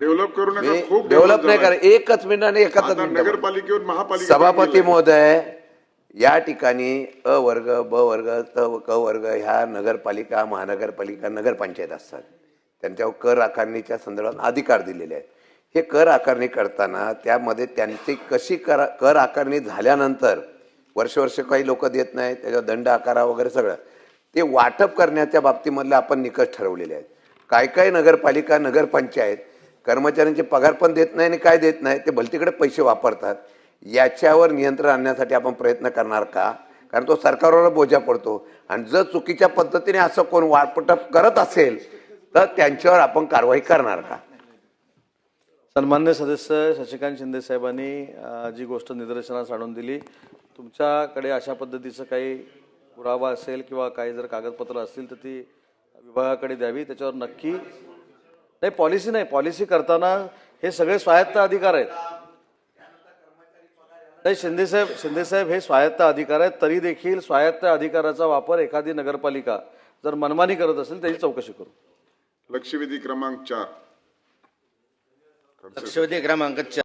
Develop करू नका खूप डेव्हलप नाही. कर एकच मिनिट आणि एकच नगरपालिकेवर महापालिका सभापती. महोदय या ठिकाणी अ वर्ग ब वर्ग त क वर्ग ह्या नगरपालिका महानगरपालिका नगरपंचायत असतात. त्यांच्यावर कर आकारणीच्या संदर्भात अधिकार दिलेले आहेत. हे कर आकारणी करताना त्यामध्ये त्यांची कशी कर कर आकारणी झाल्यानंतर वर्ष वर्ष काही लोक देत नाहीत त्याच्यावर दंड आकारा वगैरे सगळं. ते वाटप करण्याच्या बाबतीमधले आपण निकष ठरवलेले आहेत. काय काय नगरपालिका नगरपंचायत कर्मचाऱ्यांचे पगार पण देत नाही आणि काय देत नाही ते भलतीकडे पैसे वापरतात. याच्यावर नियंत्रण आणण्यासाठी आपण प्रयत्न करणार का? कारण तो सरकारवर बोजा पडतो. आणि जर चुकीच्या पद्धतीने असं कोण वाटपटप करत असेल तर त्यांच्यावर आपण कारवाई करणार का? सन्मान्य सदस्य शशिकांत शिंदे साहेबांनी जी गोष्ट निदर्शनास आणून दिली तुमच्याकडे अशा पद्धतीचं काही पुरावा असेल किंवा काही जर कागदपत्र असतील तर ती विभागाकडे द्यावी. त्याच्यावर नक्की नाही पॉलिसी नाही. पॉलिसी करताना हे सगळे स्वायत्त अधिकार आहेत. नाही शिंदेसाहेब शिंदेसाहेब हे स्वायत्त अधिकार आहेत. तरी देखील स्वायत्त अधिकाराचा वापर एखादी नगरपालिका जर मनमानी करत असेल त्याची चौकशी करू. लक्षवेधी क्रमांक चार. लक्षवेधी क्रमांक चार.